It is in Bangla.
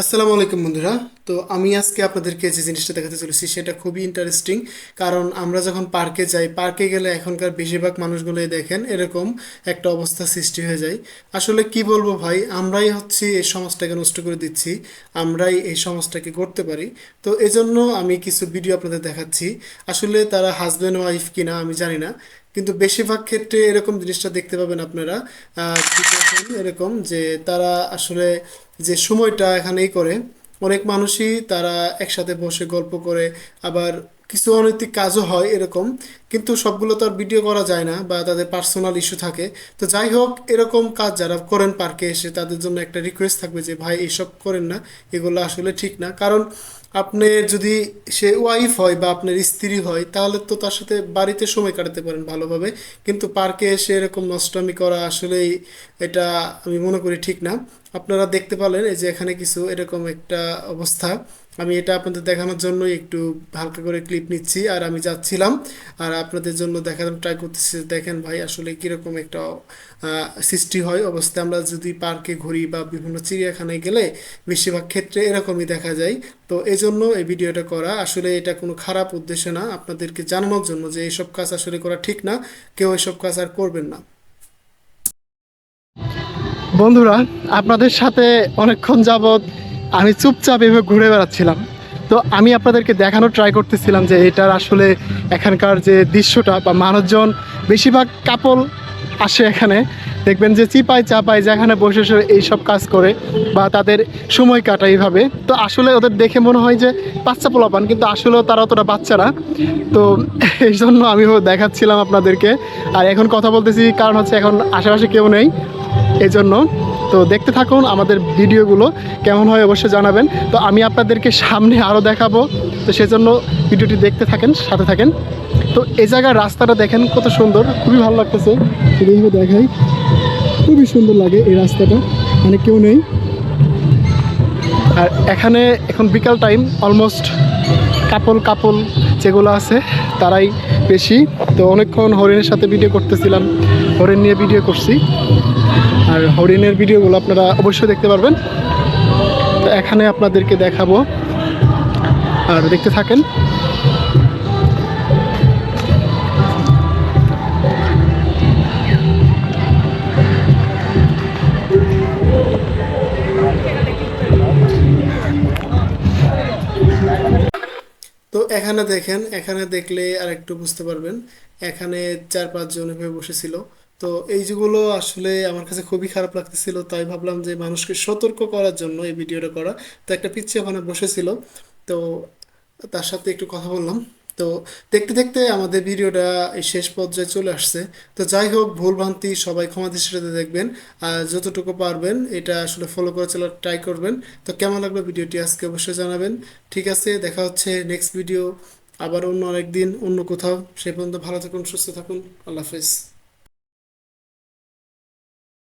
আসসালামু আলাইকুম বন্ধুরা। তো আমি আজকে আপনাদেরকে যে জিনিসটা দেখাতে চলেছি, সেটা খুবই ইন্টারেস্টিং কারণ আমরা যখন পার্কে যাই, পার্কে গেলে এখনকার বেশিরভাগ মানুষগুলোই দেখেন এরকম একটা অবস্থা সৃষ্টি হয়ে যায়। আসলে কি বলব ভাই, আমরাই হচ্ছি এই সমাজটাকে নষ্ট করে দিচ্ছি, আমরাই এই সমাজটাকে করতে পারি। তো এজন্য আমি কিছু ভিডিও আপনাদের দেখাচ্ছি। আসলে তারা হাজব্যান্ড ওয়াইফ কিনা আমি জানি না। কিন্তু বেশিরভাগ ক্ষেত্রে এরকম জিনিসটা দেখতে পাবেন আপনারা। এরকম যে তারা আসলে যে সময়টা এখানেই করে, অনেক মানুষই তারা একসাথে বসে গল্প করে, আবার কিছু অনৈতিক কাজও হয় এরকম। কিন্তু সবগুলো তো আর ভিডিও করা যায় না বা তাদের পার্সোনাল ইস্যু থাকে। তো যাই হোক, এরকম কাজ যারা করেন পার্কে এসে তাদের জন্য একটা রিকোয়েস্ট থাকবে যে, ভাই, এসব করেন না, এগুলো আসলে ঠিক না। কারণ আপনি যদি সে ওয়াইফ হয় বা আপনার স্ত্রী হয়, তাহলে তো তার সাথে বাড়িতে সময় কাটাতে পারেন ভালোভাবে। কিন্তু পার্কে এসে এরকম নষ্টামি করা আসলেই এটা আমি মনে করি ঠিক না। আপনারা দেখতে পেলেন এই যে এখানে কিছু এরকম একটা অবস্থা। আমি এটা আপনাদের দেখানোর জন্যই একটু হালকা করে ক্লিপ নিচ্ছি। আর আমি যাচ্ছিলাম। আর আপনাদের জন্য দেখানোর ট্রাই করতেছি, দেখেন ভাই আসলে কীরকম একটা সৃষ্টি হয়। অবস্থা আমরা যদি পার্কে ঘুরি বা বিভিন্ন চিড়িয়াখানায় গেলে বেশিরভাগ ক্ষেত্রে এরকমই দেখা যায়। তো এই জন্য এই ভিডিওটা করা। আসলে এটা কোনো খারাপ উদ্দেশ্য না। আপনাদেরকে জানানোর জন্য যে এইসব কাজ আসলে করা ঠিক না। কেউ এসব কাজ আর করবেন না। বন্ধুরা, আপনাদের সাথে অনেকক্ষণ যাবৎ আমি চুপচাপ এভাবে ঘুরে বেড়াচ্ছিলাম। তো আমি আপনাদেরকে দেখানোর ট্রাই করতেছিলাম যে এটার আসলে এখানকার যে দৃশ্যটা বা মানুষজন বেশিরভাগ কাপল আসে এখানে। দেখবেন যে চিপায় চাপায় যেখানে বসে এইসব কাজ করে বা তাদের সময় কাটায় এইভাবে। তো আসলে ওদের দেখে মনে হয় যে বাচ্চা পোলাপান, কিন্তু আসলেও তারা অতটা বাচ্চা না। তো এই জন্য আমিও দেখাচ্ছিলাম আপনাদেরকে। আর এখন কথা বলতেছি, কারণ হচ্ছে এখন আশেপাশে কেউ নেই। এই জন্য তো দেখতে থাকুন আমাদের ভিডিওগুলো, কেমন হয় অবশ্যই জানাবেন। তো আমি আপনাদেরকে সামনে আরও দেখাবো, তো সেজন্য ভিডিওটি দেখতে থাকেন, সাথে থাকেন। তো এই জায়গার রাস্তাটা দেখেন কত সুন্দর, খুবই ভালো লাগতেছে। এইভাবে দেখাই, খুবই সুন্দর লাগে এই রাস্তাটা মানে কেউ নেই। আর এখানে এখন বিকাল টাইম, অলমোস্ট কাপল কাপল যেগুলো আছে, তারাই বেশি। তো অনেকক্ষণ হরিণের সাথে ভিডিও করতেছিলাম, হরিণ নিয়ে ভিডিও করছি। আর হরিণের ভিডিওগুলো আপনারা অবশ্যই দেখতে পারবেন। তো এখানে আপনাদেরকে দেখাবো। আর দেখতে থাকেন। তো এখানে দেখেন, এখানে দেখলে আর একটু বুঝতে পারবেন। এখানে চার পাঁচজন এভাবে বসেছিল। তো এই যেগুলো আসলে আমার কাছে খুবই খারাপ লাগতেছিল, তাই ভাবলাম যে মানুষকে সতর্ক করার জন্য এই ভিডিওটা করা। তো একটা পিচ্ছি ওখানে বসেছিল, তো তার সাথে একটু কথা বললাম। তো দেখতে দেখতে আমাদের ভিডিওটা শেষ পর্যায়ে চলে আসছে। তো যাই হোক ভুলভ্রান্তি সবাই ক্ষমা দৃষ্টিতে দেখবেন। আর যতটুকু পারবেন এটা আসলে ফলো করে চলার ট্রাই করবেন। তো কেমন লাগল ভিডিওটি আজকে অবশ্যই জানাবেন। ঠিক আছে, দেখা হচ্ছে নেক্সট ভিডিও আবার অন্য আরেকদিন অন্য কোথাও। সে পর্যন্ত ভালো থাকুন, সুস্থ থাকুন। আল্লাহ হাফেজ।